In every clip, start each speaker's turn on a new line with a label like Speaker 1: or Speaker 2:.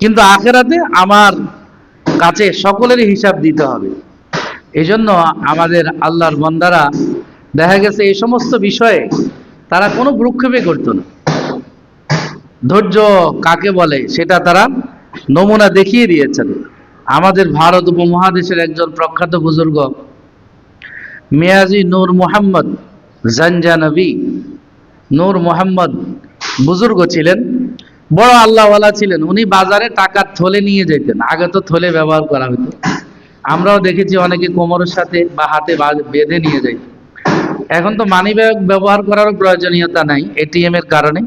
Speaker 1: কিন্তু আখেরাতে আমার কাছে সকলেরই হিসাব দিতে হবে। এই জন্য আমাদের আল্লাহর বন্দারা, দেখা গেছে এই সমস্ত বিষয়ে তারা কোনো ভ্রুক্ষেপে করতো না। ধৈর্য কাকে বলে সেটা তারা নমুনা দেখিয়ে দিয়েছেন। আমাদের ভারত উপমহাদেশের একজন প্রখ্যাত বুজুর্গ, মেয়াজি নূর মোহাম্মদ জানজানবী নূর মোহাম্মদ বুজুর্গ ছিলেন। বড় আল্লাহওয়ালা ছিলেন, উনি বাজারে টাকার থলে নিয়ে যেতেন। আগে তো থলে ব্যবহার করা হতো আমরাও দেখেছি অনেকে কোমরের সাথে বা হাতে বেঁধে নিয়ে যাইত এখন তো মানি ব্যাগ ব্যবহার করারও প্রয়োজনীয়তা নাই এটিএম এর কারণে।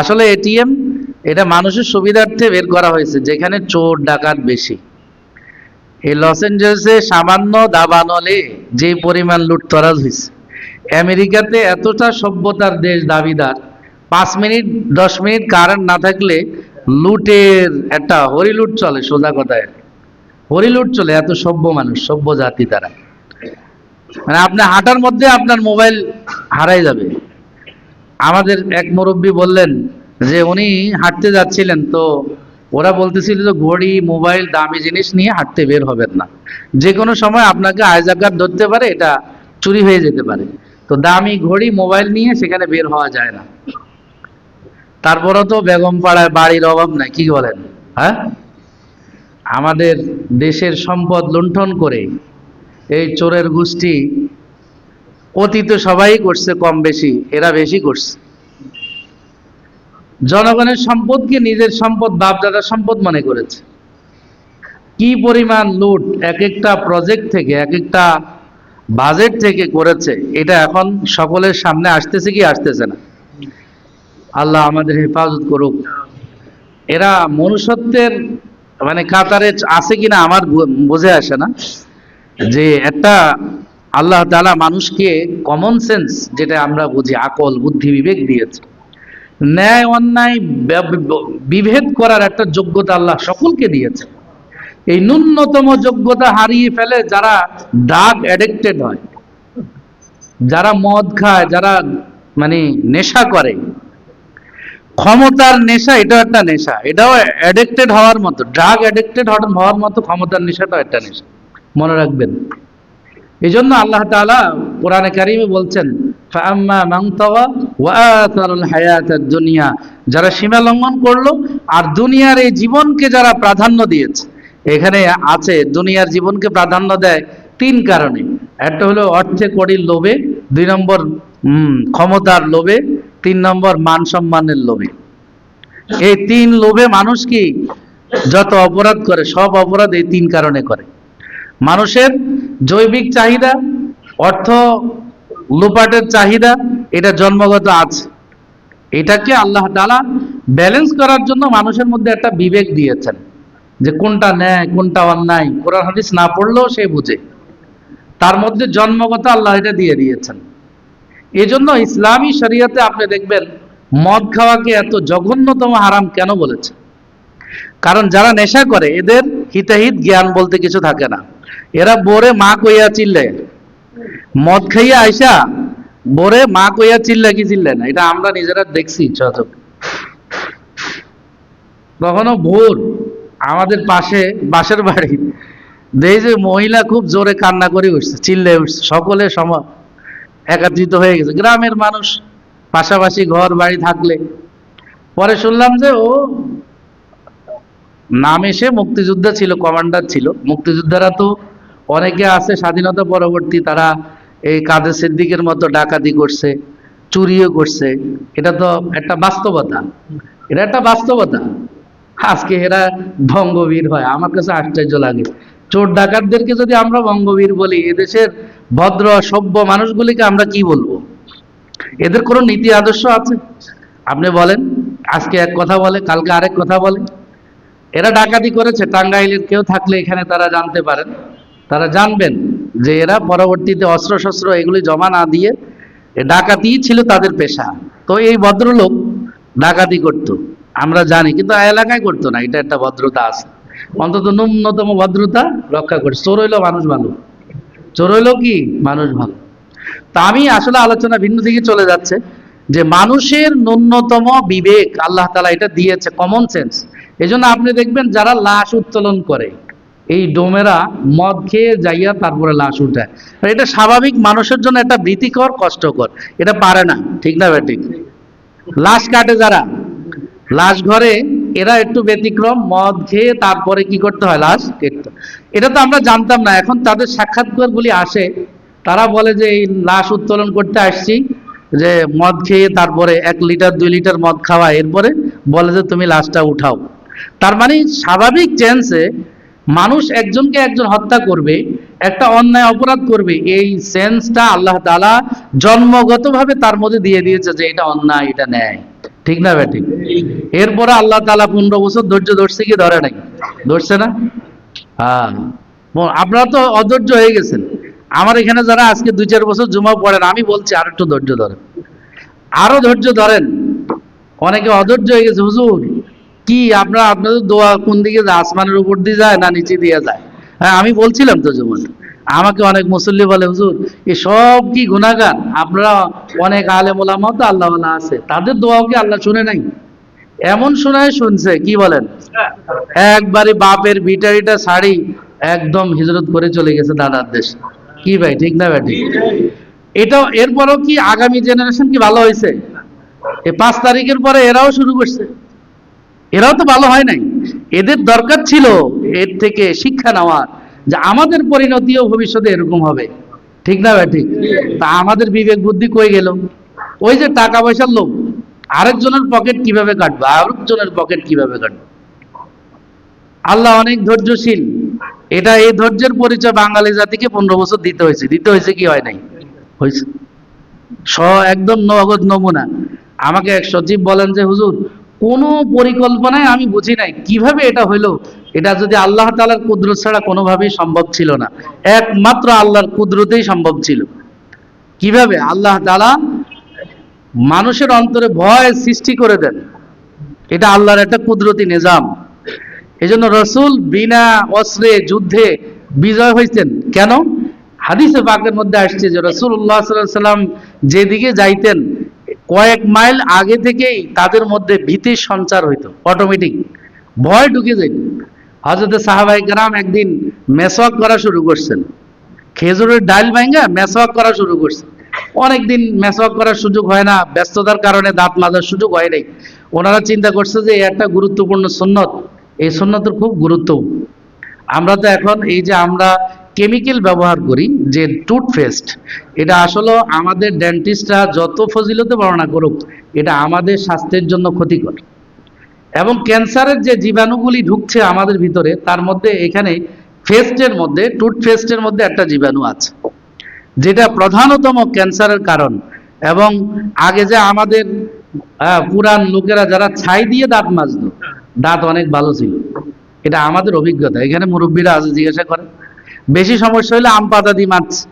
Speaker 1: আসলে এটিএম এটা মানুষের সুবিধার্থে বের করা হয়েছে, যেখানে চোর, ডাকাত বেশি। এই লস এঞ্জেলসে সামান্য দাবানলে যে পরিমাণ লুটতরাজ হয়েছে আমেরিকাতে এতটা সভ্যতার দেশ দাবিদার পাঁচ মিনিট, দশ মিনিট কারেন্ট না থাকলে লুটের একটা হরিলুট চলে, সোজা কথায়। হরিলুট চলে, এত সভ্য মানুষ, সভ্য জাতি তারা। মানে আপনি হাঁটার মধ্যে আপনার মোবাইল হারাই যাবে। আমাদের এক মুরব্বী বললেন যে উনি হাঁটতে যাচ্ছিলেন তো ওরা বলতেছিল যে ঘড়ি মোবাইল দামি জিনিস নিয়ে হাঁটতে বের হবেন না। যে কোনো সময় আপনাকে আয়জাকার ধরতে পারে, এটা চুরি হয়ে যেতে পারে। তো দামি ঘড়ি মোবাইল নিয়ে সেখানে বের হওয়া যায় না। তারপরও তো বেগম পাড়ায় বাড়ির অভাব নাই, কি বলেন? হ্যাঁ? আমাদের দেশের সম্পদ লুণ্ঠন করে এই চোরের গোষ্ঠী অতীতে সবাই করছে, কম বেশি, এরা বেশি করছে। জনগণের সম্পদকে নিজের সম্পদ, বাপদাদার সম্পদ মনে করেছে। কি পরিমাণ লুট এক একটা প্রজেক্ট থেকে, এক একটা বাজেট থেকে করেছে, এটা এখন সকলের সামনে আসতেছে কি আসতেছে না। আল্লাহ আমাদের হেফাজত করুক। এরা মনুষ্যত্বের মানে কাতারে আছে কিনা আমার বুঝে আসে না। যে একটা আল্লাহ তাআলা মানুষকে কমন সেন্স যেটা আমরা বুঝি, আকল, বুদ্ধি, বিবেক দিয়েছে। ন্যায়, অন্যায় বিভেদ করার একটা যোগ্যতা আল্লাহ সকলকে দিয়েছে। এই ন্যূনতম যোগ্যতা হারিয়ে ফেলে যারা ড্রাগ অ্যাডিক্টেড হয়, যারা মদ খায়, যারা মানে নেশা করে ক্ষমতার নেশা, এটাও একটা নেশা। এটাও অ্যাডিক্টেড হওয়ার মতো ড্রাগ অ্যাডিক্টেড হওয়ার মতো ক্ষমতার নেশাটাও একটা নেশা। মনে রাখবেন। এই জন্য আল্লাহ তাআলা কোরআনে কারিমে বলছেন দুনিয়া যারা সীমা লঙ্ঘন করল আর দুনিয়ার এই জীবনকে যারা প্রাধান্য দিয়েছে, এখানে আছে দুনিয়ার জীবনকে প্রাধান্য দেয় তিন কারণে। একটা হলো অর্থে কড়ির লোভে, দুই নম্বর ক্ষমতার লোভে তিন নম্বর মান সম্মানের লোভে। এই তিন লোভে মানুষ কি যত অপরাধ করে, সব অপরাধ এই তিন কারণে করে। মানুষের জৈবিক চাহিদা, অর্থ লোপাটের চাহিদা, এটা জন্মগত আছে। এটাকে আল্লাহ তাআলা ব্যালেন্স করার জন্য মানুষের মধ্যে একটা বিবেক দিয়েছেন যে কোনটা ন্যায়, কোনটা অন্যায়। কোরআন হাদিস না পড়লেও সে বুঝে। তার মধ্যে জন্মগত আল্লাহ এটা দিয়ে দিয়েছেন। এজন্য ইসলামী শরিয়াতে আপনি দেখবেন, মদ খাওয়াকে এত জঘন্যতম হারাম কেন বলেছে? কারণ যারা নেশা করে, এদের হিতাহিত জ্ঞান বলতে কিছু থাকে না। এরা বোরে মা কইয়া চিল্লে। মদ খাইয়া আইসা, বোরে মা কইয়া চিল্লা কি চিল্লে না? এটা আমরা নিজেরা দেখছি চোখ কখনো ভোর, আমাদের পাশে বাসের বাড়ি দেই যে মহিলা খুব জোরে কান্না করে উঠছে, চিল্লে উঠছে, সকলে সম একাত্রিত হয়ে গেছে। গ্রামের মানুষ পাশাপাশি ঘর, বাড়ি থাকলে। পরে শুনলাম যে, ও নাম এসে মুক্তিযোদ্ধা ছিল, কমান্ডার ছিল। মুক্তিযোদ্ধারা তো অনেকে আছে, স্বাধীনতা পরবর্তী তারা এই কাদের সিদ্দিকের মতো ডাকাতি করছে, চুরিও করছে। এটা তো একটা বাস্তবতা। এটা একটা বাস্তবতা। আজকে এরা ভঙ্গবীর হয়। আমার কাছে আশ্চর্য লাগে। চোর ডাকাতদেরকে যদি আমরা ভঙ্গবীর বলি, এদেশের ভদ্র, সভ্য মানুষগুলিকে আমরা কি বলব? এদের কোনো নীতি আদর্শ আছে? আপনি বলেন, আজকে এক কথা বলে, কালকে আরেক কথা বলে। এরা ডাকাতি করেছে, টাঙ্গাইলের কেউ থাকলে এখানে তারা জানতে পারেন। তারা জানবেন যে এরা পরবর্তীতে অস্ত্র শস্ত্র এগুলি জমা না দিয়ে ডাকাতি ছিল তাদের পেশা। তো এই ভদ্রলোক ডাকাতি করত, আমরা জানি, কিন্তু এলাকায় করতো না, এটা একটা ভদ্রতা আছে। অন্তত ন্যূনতম ভদ্রতা রক্ষা করে চোর হইল মানুষ ভালো। চোর হইল কি? মানুষ ভালো। তা আমি আসলে আলোচনা ভিন্ন দিকে চলে যাচ্ছে, যে মানুষের ন্যূনতম বিবেক আল্লাহ তালা এটা দিয়েছে কমন সেন্স এই জন্য আপনি দেখবেন যারা লাশ উত্তোলন করে, এই ডোমেরা মদ খেয়ে যাইয়া তারপরে লাশ উঠায়। এটা স্বাভাবিক মানুষের জন্য একটা ভীতিকর, কষ্টকর। এটা পারে না, ঠিক না ঠিক লাশ কাটে যারা? লাশ ঘরে এরা একটু ব্যতিক্রম, মদ খেয়ে তারপরে কি করতে হয়? লাশ কেটতে এটা তো আমরা জানতাম না। এখন তাদের সাক্ষাৎকারগুলি আসে। তারা বলে যে, এই লাশ উত্তোলন করতে আসছি। যে মদ খেয়ে তারপরে এক লিটার, দুই লিটার মদ খাওয়া। এরপরে বলে যে, তুমি লাশটা উঠাও। তার মানে স্বাভাবিক চেন্সে মানুষ একজনকে একজন হত্যা করবে, একটা অন্যায় অপরাধ করবে। এই সেন্সটা আল্লাহ তাআলা জন্মগতভাবে তার মধ্যে দিয়ে দিয়েছে যে, এটা অন্যায়, এটা ন্যায়। ঠিক না ব্যাটিক? এরপরে আল্লাহ তালা পনেরো বছর ধৈর্য ধরছে কি ধরে নাই? ধরছে না? হ্যাঁ। আপনারা তো অধৈর্য হয়ে গেছেন। আমার এখানে যারা আজকে দুই চার বছর জমা পড়েন, আমি বলছি আর একটু ধৈর্য ধরেন। আরও ধৈর্য ধরেন। অনেকে অধৈর্য হয়ে গেছে, হুজুর। কি আপনার, আপনাদের দোয়া কোন দিকে যায়? আসমানের উপর দিয়ে যায় না নিচে দিয়ে যায়? হ্যাঁ আমি বলছিলাম তো যেমন আমাকে অনেক মুসল্লি বলে, হুজুর, এ সব কি গুণাগান আপনারা অনেক আলেম ওলামাও তো আল্লাহ আছে। তাদের দোয়াও কি আল্লাহ শুনে নাই? এমন শোনায় শুনছে, কি বলেন? একবারে বাপের বিটারিটা শাড়ি একদম হিজরত করে চলে গেছে দাদার দেশ। কি ভাই, ঠিক না ভাই, ঠিক? এটাও, এরপরও কি আগামী জেনারেশন কি ভালো হয়েছে পাঁচ তারিখের পরে এরাও শুরু করছে। এরাও তো ভালো হয় নাই। এদের দরকার ছিল এর থেকে শিক্ষা নেওয়ার, যে আমাদের পরিণতিও ভবিষ্যতে এরকম হবে। ঠিক না ভাই, ঠিক? তা আমাদের বিবেক বুদ্ধি কই গেল? ওই যে টাকা পয়সার লোভ। আরেকজনের পকেট কীভাবে কাটবো? আরেকজনের পকেট কীভাবে কাটবো? আল্লাহ অনেক ধৈর্যশীল। এটা এই ধৈর্যের পরিচয় বাঙালি জাতিকে পনেরো বছর দিতে হয়েছে। দিতে হয়েছে কি হয় নাই? হয়েছে। স একদম নগদ নমুনা। আমাকে এক সচিব বলেন যে, হুজুর, কোনো পরিকল্পনায় আমি বুঝি নাই কীভাবে এটা হইল? এটা যদি আল্লাহ তাআলার কুদরত ছাড়া কোনোভাবেই সম্ভব ছিল না। একমাত্র আল্লাহর কুদরতেই সম্ভব ছিল। কীভাবে? আল্লাহ তাআলা মানুষের অন্তরে ভয় সৃষ্টি করে দেন। এটা আল্লাহর একটা কুদরতি নিজাম। এই জন্য রসুল বিনা অস্ত্রে যুদ্ধে বিজয় হয়েছেন কেন? হাদিসে পাকের মধ্যে আসছে যে রসুল্লাহ সাল্লাম যেদিকে যাইতেন, কয়েক মাইল আগে থেকেই তাদের মধ্যে ভীতির সঞ্চার হইতো অটোমেটিক ভয় ঢুকে যাইত হজরত সাহাবাই গ্রাম একদিন মেসওয়াক করা শুরু করছেন। খেজুরের ডাল ভাঙ্গা মেসওয়াক করা শুরু করছে অনেকদিন মেসওয়াক করার সুযোগ হয় না, ব্যস্ততার কারণে দাঁত মাজার সুযোগ হয় নাই। ওনারা চিন্তা করছে যে একটা গুরুত্বপূর্ণ সুন্নত, এই সুন্নতের খুব গুরুত্ব। আমরা তো এখন এই যে আমরা কেমিক্যাল ব্যবহার করি, যে টুথপেস্ট এটা আসলে আমাদের ডেন্টিস্টরা যত ফজিলতে বর্ণনা করুক, এটা আমাদের স্বাস্থ্যের জন্য ক্ষতিকর। এবং ক্যান্সারের যে জীবাণুগুলি ঢুকছে আমাদের ভিতরে, তার মধ্যে এখানে ফেস্টের মধ্যে টুথপেস্টের মধ্যে একটা জীবাণু আছে। যেটা প্রধানতম ক্যান্সারের কারণ। এবং আগে যে আমাদের আহ, পুরান লোকেরা যারা ছাই দিয়ে দাঁত মাজত দাঁত অনেক ভালো ছিল। এটা আমাদের অভিজ্ঞতা। এখানে মুরব্বীরা আছে জিজ্ঞাসা করে বেশি সমস্যা হলে আম পাতা দিয়ে মারছে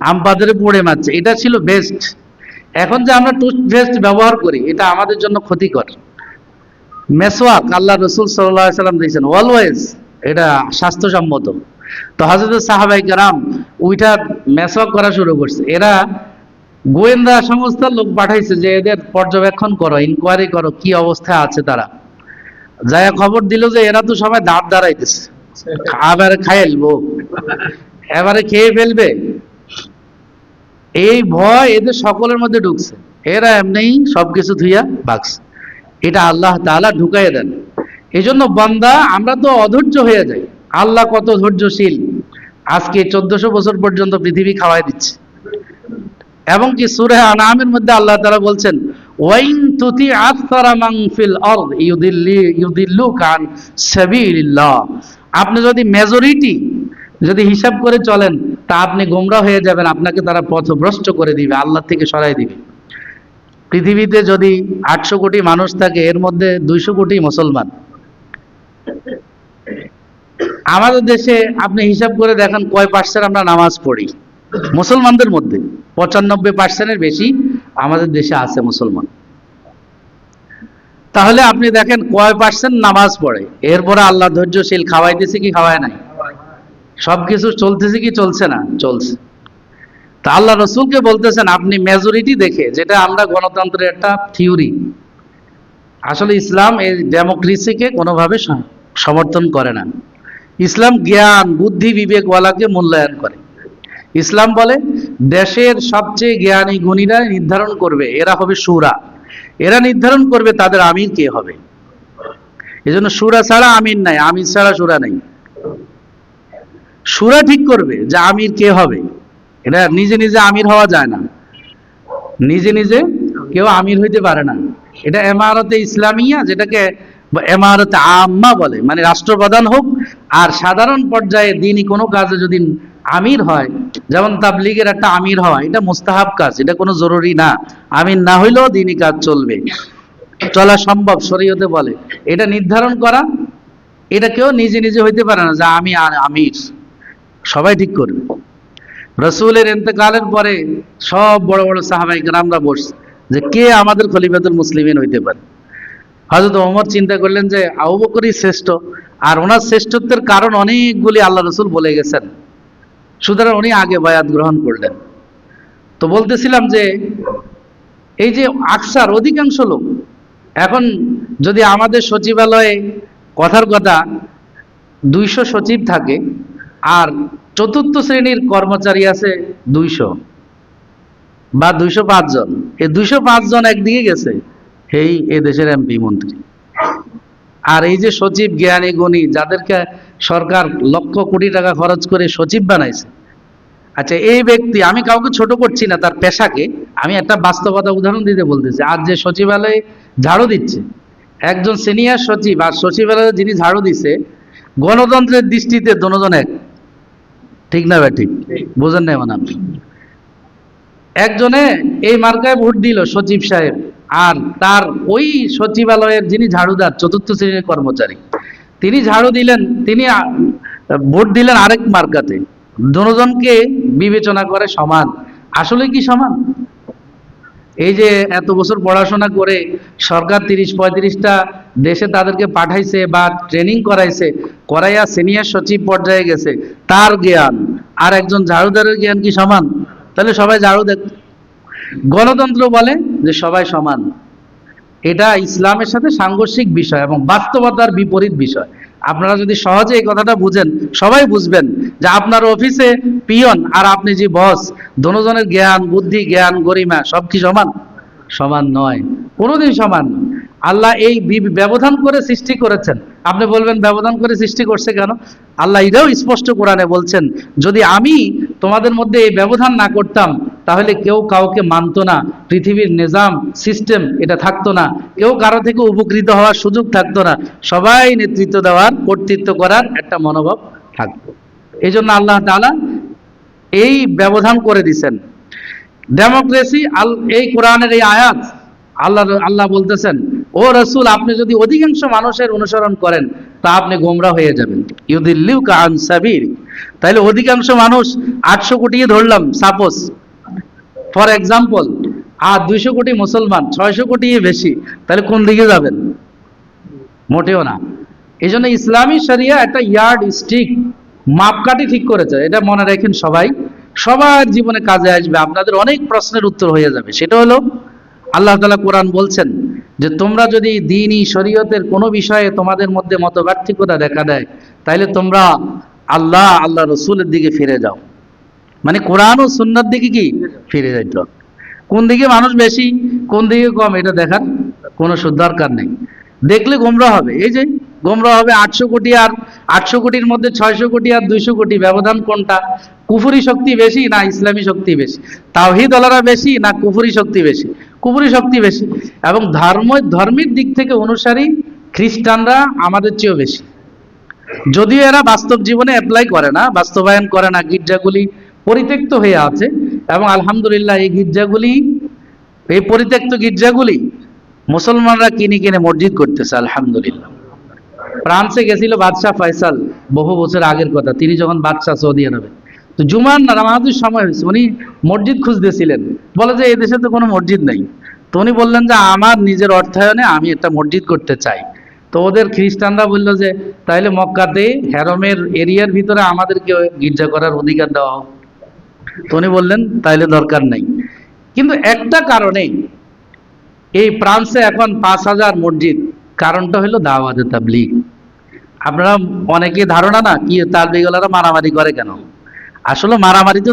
Speaker 1: আম পাতারে পড়ে মারছে। এটা ছিল বেস্ট এখন যে আমরা টুথপেস্ট ব্যবহার করি এটা আমাদের জন্য ক্ষতিকর। মেসওয়াক আল্লাহ রসুল সাল্লাহ সাল্লাম দিয়েছেন অলওয়েজ এটা স্বাস্থ্যসম্মত। তো হজরত সাহাবাই কারাম ওইটা মেসওয়াক করা শুরু করছে। এরা গোয়েন্দা সংস্থার লোক পাঠাইছে যে এদের পর্যবেক্ষণ করো ইনকোয়ারি করো, কি অবস্থায় আছে তারা। যায়া খবর দিল যে এরা তো সবাই দাঁত দাঁড়াইতেছে। আবার খাইলবো এবারে খেয়ে ফেলবে। এই ভয় এদের সকলের মধ্যে ঢুকছে। এরা এমনি সবকিছু ধুইয়া বাক্স এটা আল্লাহ তাআলা ঢুকাইয়ে দেন। এই জন্য বন্দা, আমরা তো অধৈর্য হয়ে যাই। আল্লাহ কত ধৈর্যশীল। আজকে চোদ্দশো বছর পর্যন্ত পৃথিবী খাওয়াই দিচ্ছে। এবং কি সুরে আনামের মধ্যে আল্লাহ তারা বলছেন, ওয়াইন তুতি আকসারা মান ফিল আরদ ইউদিল্লি আন সাবিলিল্লাহ। আপনি যদি মেজরিটি যদি হিসাব করে চলেন, তা আপনি গোমরা হয়ে যাবেন, আপনাকে তারা পথভ্রষ্ট করে দিবে, আল্লাহ থেকে সরাই দিবে। পৃথিবীতে যদি আটশো কোটি মানুষ থাকে, এর মধ্যে দুইশো কোটি মুসলমান। আমাদের দেশে আপনি হিসাব করে দেখেন কয় পার্সেন্ট আমরা নামাজ পড়ি? মুসলমানদের মধ্যে। পঁচানব্বই পার্সেন্টের বেশি আমাদের দেশে আছে মুসলমান। তাহলে আপনি দেখেন কয় পার্সেন্ট নামাজ পড়ে? এরপরে আল্লাহ ধৈর্যশীল খাওয়াইতেছে কি খাওয়ায় নাই? সবকিছু চলতেছে কি চলছে না? চলছে। তা আল্লাহ রসুলকে বলতেছেন, আপনি মেজরিটি দেখে, যেটা আমরা গণতন্ত্রের একটা থিওরি আসলে ইসলাম এই ডেমোক্রেসিকে কোনোভাবে সমর্থন করে না। ইসলাম জ্ঞান, বুদ্ধি, বিবেকওয়ালাকে মূল্যায়ন করে। ইসলাম বলে, দেশের সবচেয়ে জ্ঞানী গুণীরা নির্ধারণ করবে, এরা হবে সুরা। এরা নির্ধারণ করবে তাদের আমির কে হবে। এজন্য সুরা ছাড়া আমির নাই, আমির ছাড়া সুরা নাই। সুরা ঠিক করবে যে আমির কে হবে। এটা নিজে নিজে আমির হওয়া যায় না। নিজে নিজে কেউ আমির হইতে পারে না। এটা এমারতে ইসলামিয়া যেটাকে এমারতে আম্মা বলে মানে রাষ্ট্রপ্রধান হোক, আর সাধারণ পর্যায়ে দিনই কোনো কাজে যদি আমির হয়, যেমন তাবলিগের একটা আমির হওয়া, এটা মুস্তাহাব কাজ, এটা কোনো জরুরি না। আমির না হইলেও দিনই কাজ চলবে। চলা সম্ভব, শরীয়তে বলে। এটা নির্ধারণ করা, এটা কেউ নিজে নিজে হইতে পারে না যে আমি আমির। সবাই ঠিক করবে। রসুলের এতেকালের পরে সব বড় বড় সাহাবাই গ্রামরা বসছে যে কে আমাদের খলিফাতুল মুসলিমিন হইতে পারে? হয়তো ওমর চিন্তা করলেন যে আবু বকরই শ্রেষ্ঠ, আর ওনার শ্রেষ্ঠত্বের কারণ অনেকগুলি আল্লাহ রসুল বলে গেছেন। সুতরাং উনি আগে বায়াত গ্রহণ করলেন। তো বলতেছিলাম যে, এই যে আকসার অধিকাংশ লোক, এখন যদি আমাদের সচিবালয়ে কথার কথা দুইশো সচিব থাকে, আর চতুর্থ শ্রেণির কর্মচারী আছে দুইশো বা দুইশো পাঁচজন এই দুইশো পাঁচজন একদিকে গেছে এই এ দেশের এমপি মন্ত্রী। আর এই যে সচিব জ্ঞানী গুণী যাদেরকে সরকার লক্ষ কোটি টাকা খরচ করে সচিব বানাইছে আচ্ছা এই ব্যক্তি আমি কাউকে ছোট করছি না তার পেশাকে আমি একটা বাস্তবতা উদাহরণ দিতে বলতেছি। আজ যে সচিবালয়ে ঝাড়ু দিচ্ছে একজন সিনিয়র সচিব আর সচিবালয়ে যিনি ঝাড়ু দিছে গণতন্ত্রের দৃষ্টিতে দুজন এক। ঠিক না ভাই ঠিক? বোঝেন না মানে আপনি একজনে এই মার্কায় ভোট দিল সচিব সাহেব। আর তার ওই সচিবালয়ের যিনি ঝাড়ুদার, চতুর্থ শ্রেণির কর্মচারী, তিনি ঝাড়ু দিলেন, তিনি ভোট দিলেন আরেক মার্কাতে। দুজনকে বিবেচনা করে সমান। আসলে কি সমান? এই যে এত বছর পড়াশোনা করে সরকার তিরিশ পঁয়ত্রিশটা দেশে তাদেরকে পাঠাইছে বা ট্রেনিং করাইছে, করাইয়া সিনিয়র সচিব পর্যায়ে গেছে, তার জ্ঞান। আর একজন ঝাড়ুদারের জ্ঞান কি সমান? তাহলে সবাই ঝাড়ু দেখ গণতন্ত্র বলে যে সবাই সমান। এটা ইসলামের সাথে সাংঘর্ষিক বিষয় এবং বাস্তবতার বিপরীত বিষয়। আপনারা যদি সহজে এই কথাটা বুঝেন, সবাই বুঝবেন যে আপনার অফিসে পিয়ন আর আপনি যে বস, দনোজনের জ্ঞান, বুদ্ধি, জ্ঞান, গরিমা, সব কি সমান? সমান নয়। কোনোদিন সমান। আল্লাহ এই ব্যবধান করে সৃষ্টি করেছেন। আপনি বলবেন, ব্যবধান করে সৃষ্টি করছে কেন? আল্লাহ এটাও স্পষ্ট কোরআনে বলছেন, যদি আমি তোমাদের মধ্যে এই ব্যবধান না করতাম তাহলে কেউ কাউকে মানতো না, পৃথিবীর নিজাম সিস্টেম এটা থাকতো না। কেউ কারও থেকে উপকৃত হওয়ার সুযোগ থাকতো না। সবাই নেতৃত্ব দেওয়ার, কর্তৃত্ব করার একটা মনোভাব থাকতো। এই জন্য আল্লাহ তাআলা এই ব্যবধান করে দিছেন। ডেমোক্রেসি আল এই কোরআনের এই আয়াত, আল্লাহ আল্লাহ বলতেছেন, ও রসুল, আপনি যদি অধিকাংশ মানুষের অনুসরণ করেন, তা আপনি গোমরা হয়ে যাবেন। ইউদিল্লিউ কান সাবির তাইলে অধিকাংশ মানুষ আটশো কোটি ধরলাম, সাপোজ। ফর এক্সাম্পল আর দুইশো কোটি মুসলমান, ছয়শো কোটি বেশি, তাহলে কোন দিকে যাবেন? মোটেও না। এই জন্য ইসলামী শরিয়া একটা ইয়ার্ড স্টিক, মাপকাঠি ঠিক করেছে। এটা মনে রাখেন সবাই। সবার জীবনে কাজে আসবে। আপনাদের অনেক প্রশ্নের উত্তর হয়ে যাবে। সেটা হলো, আল্লাহ তালা কোরআন বলছেন যে, তোমরা যদি দিনই শরীয়তের কোনো বিষয়ে তোমাদের মধ্যে মতপার্থক্যতা দেখা দেয় তাহলে তোমরা আল্লাহ আল্লাহ রসুলের দিকে ফিরে যাও। মানে কোরআন ও সুন্নার দিকে কি? ফিরে যাইতে। কোন দিকে মানুষ বেশি, কোন দিকে কম, এটা দেখার কোনো দরকার নেই। দেখলে গোমরা হবে। এই যে গোমরা হবে আটশো কোটি আর আটশো কোটির মধ্যে ছয়শো কোটি আর দুইশো কোটি, ব্যবধান কোনটা? কুফুরি শক্তি বেশি না ইসলামী শক্তি বেশি? তাওহিদ আলারা বেশি না কুফুরি শক্তি বেশি? কুফুরি শক্তি বেশি। এবং ধর্ম, ধর্মের দিক থেকে অনুসারী খ্রিস্টানরা আমাদের চেয়েও বেশি। যদিও এরা বাস্তব জীবনে অ্যাপ্লাই করে না, বাস্তবায়ন করে না গির্জাগুলি পরিত্যক্ত হয়ে আছে এবং আলহামদুলিল্লাহ এই গির্জাগুলি, এই পরিত্যক্ত গির্জাগুলি মুসলমানরা কিনে কিনে মসজিদ করতেছে, আলহামদুলিল্লাহ। ফ্রান্সে গেছিল বাদশাহ ফয়সাল বহু বছর আগের কথা, তিনি যখন বাদশাহ সৌদি আরবে। তো জুমার নামাজের সময় হয়েছে, উনি মসজিদ খুঁজতেছিলেন। বলে যে, এই দেশে তো কোনো মসজিদ নেই। তো উনি বললেন যে, আমার নিজের অর্থায়নে আমি একটা মসজিদ করতে চাই। তো ওদের খ্রিস্টানরা বলল যে, তাইলে মক্কাতে হ্যারমের এরিয়ার ভিতরে আমাদেরকে গির্জা করার অধিকার দেওয়া হোক। তো উনি বললেন, তাইলে দরকার নেই। কিন্তু একটা কারণে এই ফ্রান্সে এখন পাঁচ হাজার মসজিদ, কারণটা হলো দাওয়াতে তাবলিগ। আপনারা অনেকে ধারণা না কি তাবলিগওয়ালারা মারামারি করে কেন? আসলে মারামারি তো